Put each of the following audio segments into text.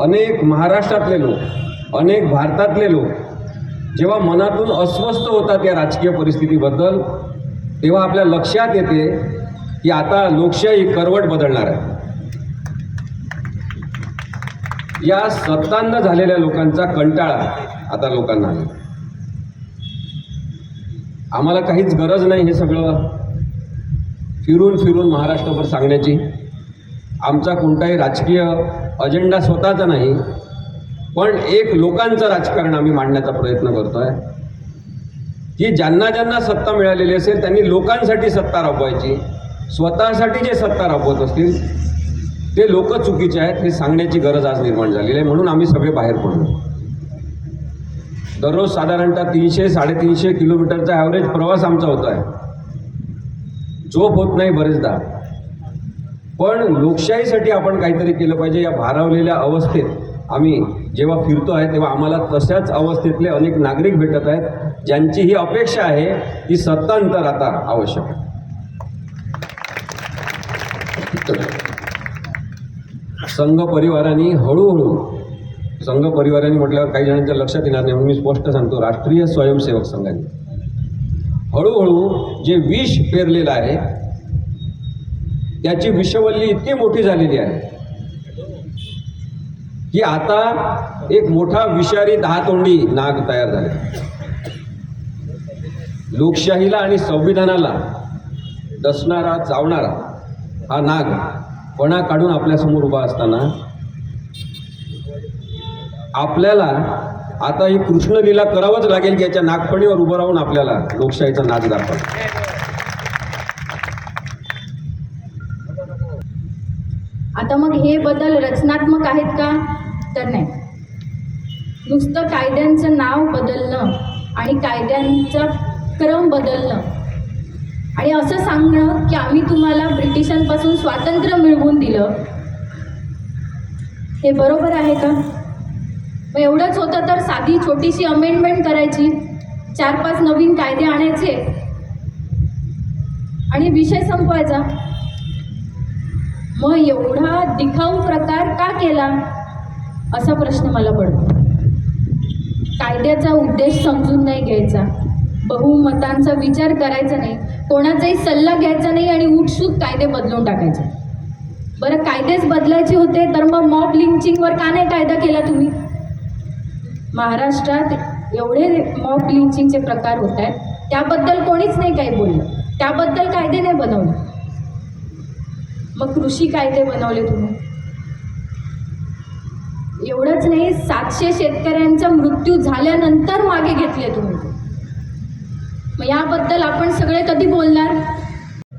अनेक महाराष्ट्रातले लोक अनेक भारतातले लोक जेव्हा मनातून अस्वस्थ होतात या राजकीय परिस्थितीबद्दल तेव्हा आपल्या लक्षात येते की आता लोकशाही करवट बदलणार आहे. या सत्तांना झालेल्या लोकांचा कंटाळा आता लोकांना आला. आम्हाला काहीच गरज नाही हे सगळं. फिरून फिरून महाराष्ट्रभर सांगण्याची. आमचा कोणताही राजकीय अजेंडा स्वतःचा नाही पण एक लोकांचं राजकारण आम्ही मांडण्याचा प्रयत्न करतो आहे की ज्यांना ज्यांना सत्ता मिळालेली असेल त्यांनी लोकांसाठी सत्ता राबवायची स्वतःसाठी जे सत्ता राबवत असतील ते लोक चुकीचे आहेत हे सांगण्याची गरज आज निर्माण झालेली आहे म्हणून आम्ही सगळे बाहेर पडलो. दररोज साधारणतः तीनशे साडेतीनशे किलोमीटरचा ॲव्हरेज प्रवास आमचा होतो आहे झोप होत नाही बरेचदा. पण लोकशाहीसाठी आपण काहीतरी केलं पाहिजे. या भारावलेल्या अवस्थेत आम्ही जेव्हा फिरतो आहे तेव्हा आम्हाला तशाच अवस्थेतले अनेक नागरिक भेटत आहेत ज्यांची ही अपेक्षा आहे की सत्तांतर आता आवश्यक आहे. संघ परिवाराने हळूहळू संघ परिवाराने म्हटल्यावर काही जणांच्या लक्षात येणार नाही म्हणून मी स्पष्ट सांगतो राष्ट्रीय स्वयंसेवक संघाने. हळूहळू जे विष पेरलेलं आहे त्याची विषवल्ली इतकी मोठी झालेली आहे. की आता एक मोठा विषारी दहातोंडी नाग तयार झाले. लोकशाहीला आणि संविधानाला दसणारा चावणारा हा नाग पणा काढून आपल्यासमोर उभा असताना आपल्याला आता ही कृष्णलीला करावंच लागेल की याच्या नागपणीवर उभं राहून आपल्याला लोकशाहीचा नाच दाखवा आता मग हे बदल रचनात्मक आहेत का? तर नाही. नुसतं कायद्यांचं नाव बदलणं आणि कायद्यांचा क्रम बदलणं. आणि असं सांगणं की आम्ही तुम्हाला ब्रिटिशांपासून स्वातंत्र्य मिळवून दिलं. हे बरोबर आहे का? मग एवढंच होतं तर साधी छोटीशी अमेंडमेंट करायची. चार पाच नवीन कायदे आणायचे. आणि विषय संपवायचा. मग एवढा दिखाऊ प्रकार का केला? असा प्रश्न मला पडतो. कायद्याचा उद्देश समजून नाही घ्यायचा. बहुमतांचा विचार करायचा नाही. कोणाचाही सल्ला घ्यायचा नाही आणि उठसूट कायदे बदलून टाकायचे. बरं कायदेच बदलायचे होते तर मग मॉब लिंचिंगवर का नाही कायदा केला तुम्ही? महाराष्ट्रात एवढे मॉब लिंचिंगचे प्रकार होत आहेत. त्याबद्दल कोणीच नाही काही बोललं. त्याबद्दल कायदे नाही बनवले. मग कृषी कायदे बनवले तुम्ही? एवढंच नाही सातशे शेतकऱ्यांचा मृत्यू झाल्यानंतर मागे घेतले तुम्ही. मग याबद्दल आपण सगळे कधी बोलणार?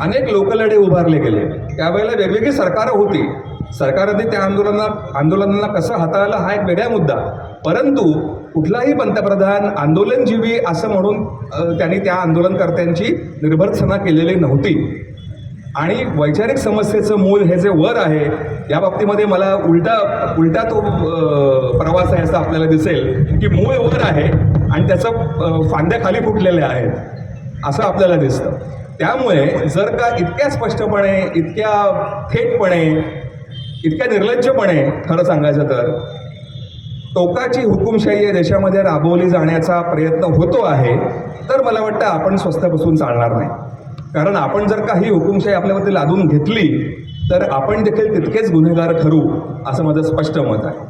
अनेक लोकलढे उभारले गेले. त्यावेळेला वेगवेगळी सरकारं होती. सरकारने त्या आंदोलना आंदोलनांना कसं हाताळलं हा एक वेगळा मुद्दा. परंतु कुठलाही पंतप्रधान आंदोलनजीवी असं म्हणून त्यांनी त्या आंदोलनकर्त्यांची निर्भर्सना केलेली नव्हती. आणि वैचारिक समस्येचं मूल हे जे वर आहे या बाबतीमध्ये मला उलटा उलटा तो प्रवास आहे असं आपल्याला दिसेल की मूळ वर आहे आणि त्याचं फांद्या खाली फुटलेल्या आहेत असं आपल्याला दिसतं. त्यामुळे जर का इतक्या स्पष्टपणे इतक्या थेटपणे इतक्या निर्लज्जपणे खरं सांगायचं तर टोकाची हुकुमशाही या देशामध्ये राबवली जाण्याचा प्रयत्न होतो आहे तर मला वाटतं आपण स्वस्त बसून चालणार नाही. कारण आपण जर काही हुकुमशाही आपल्यावरती लादून घेतली तर आपण देखील तितकेच गुन्हेगार ठरू असं माझं स्पष्ट मत आहे.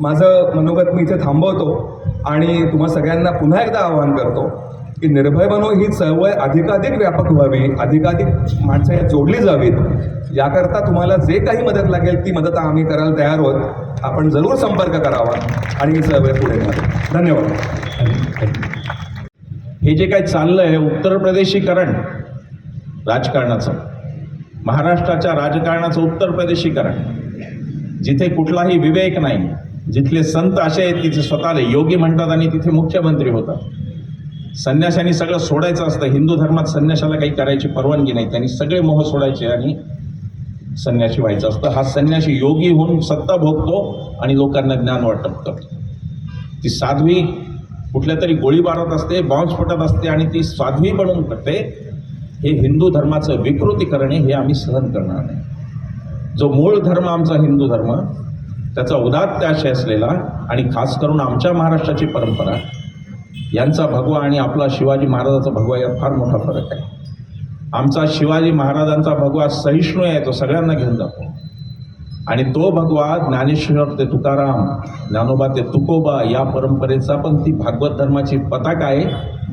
माझं मनोगत मी इथे थांबवतो आणि तुम्हा सगळ्यांना पुन्हा एकदा आवाहन करतो की निर्भय बनो ही चळवळ अधिकाधिक व्यापक व्हावी अधिकाधिक माणसं यात जोडली जावीत. याकरता तुम्हाला जे काही मदत लागेल ती मदत आम्ही करायला तयार आहोत. आपण जरूर संपर्क करावा आणि ही चळवळ पुढे न्यावी धन्यवाद. हे जे काय चाललं आहे उत्तर प्रदेशीकरण राजकारणाचं महाराष्ट्राच्या राजकारणाचं उत्तर प्रदेशीकरण. जिथे कुठलाही विवेक नाही जिथले संत असे आहेत तिथे स्वतःला योगी म्हणतात आणि तिथे मुख्यमंत्री होतात. संन्याशांनी सगळं सोडायचं असतं हिंदू धर्मात संन्याशाला काही करायची परवानगी नाही त्यांनी सगळे मोह सोडायचे आणि संन्याशी व्हायचं असतं. हा संन्याशी योगी होऊन सत्ता भोगतो आणि लोकांना ज्ञान वाटप करतो ती साध्वी कुठल्या तरी गोळीबारात असते बॉम्बस्फोटात असते आणि ती साध्वी बनून करते हे हिंदू धर्माचं विकृती करणे हे आम्ही सहन करणार नाही. जो मूळ धर्म आमचा हिंदू धर्म त्याचा उदात्त आशय असलेला आणि खास करून आमच्या महाराष्ट्राची परंपरा यांचा भगवा आणि आपला शिवाजी महाराजाचा भगवा यात फार मोठा फरक आहे. आमचा शिवाजी महाराजांचा भगवा सहिष्णू आहे तो सगळ्यांना घेऊन जातो. आणि तो भगवा ज्ञानेश्वर ते तुकाराम ज्ञानोबा ते तुकोबा या परंपरेचा पण ती भागवत धर्माची पताका आहे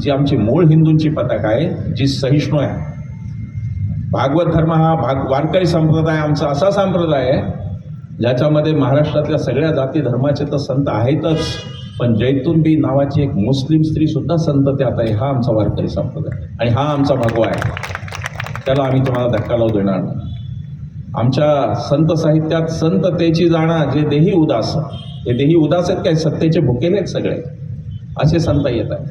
जी आमची मूळ हिंदूंची पताका आहे जी सहिष्णू आहे. भागवत धर्म हा भाग वारकरी संप्रदाय आमचा असा संप्रदाय आहे ज्याच्यामध्ये महाराष्ट्रातल्या सगळ्या जाती धर्माचे तर संत आहेतच पण जैतूनबी नावाची एक मुस्लिम स्त्री सुद्धा संत त्यात आहे हा आमचा वारकरी संप्रदाय. आणि हा आमचा भगवा आहे. त्याला आम्ही तुम्हाला धक्का लावू देणार नाही. आमच्या संत साहित्यात संततेची जाणा जे देही उदास. हे देही उदास आहेत काय सत्तेचे भुकेले आहेत सगळे. असे संत येत आहेत.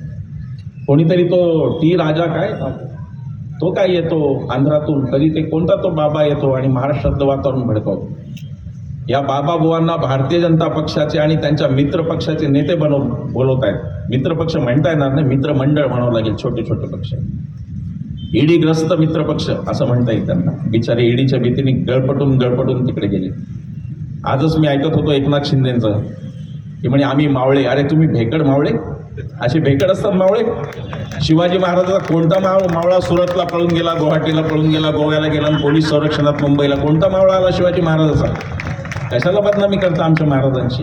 कोणीतरी तो टी राजा काय? तो काय येतो आंध्रातून? तरी ते कोणता तो बाबा येतो आणि महाराष्ट्रात वातावरण भडकवतो? या बाबा बुवांना भारतीय जनता पक्षाचे आणि त्यांच्या मित्र पक्षाचे नेते बनव बोलवत आहेत मित्र पक्ष म्हणता येणार नाही मित्र मंडळ म्हणावं लागेल छोटे छोटे पक्ष. ईडीग्रस्त मित्रपक्ष असं म्हणता येईल त्यांना. बिचारे ईडीच्या भीतीने गळपटून गळपटून तिकडे गेले. आजच मी ऐकत होतो एकनाथ शिंदेचं की म्हणे आम्ही मावळे. अरे तुम्ही भेकड मावळे? असे भेकड असतात मावळे. शिवाजी महाराजाचा कोणता माव मावळा सुरतला पळून गेला गुवाहाटीला पळून गेला गोव्याला गेला आणि पोलीस संरक्षणात मुंबईला? कोणता मावळा आला शिवाजी महाराजाचा? कशाला बदनामी करता आमच्या महाराजांची?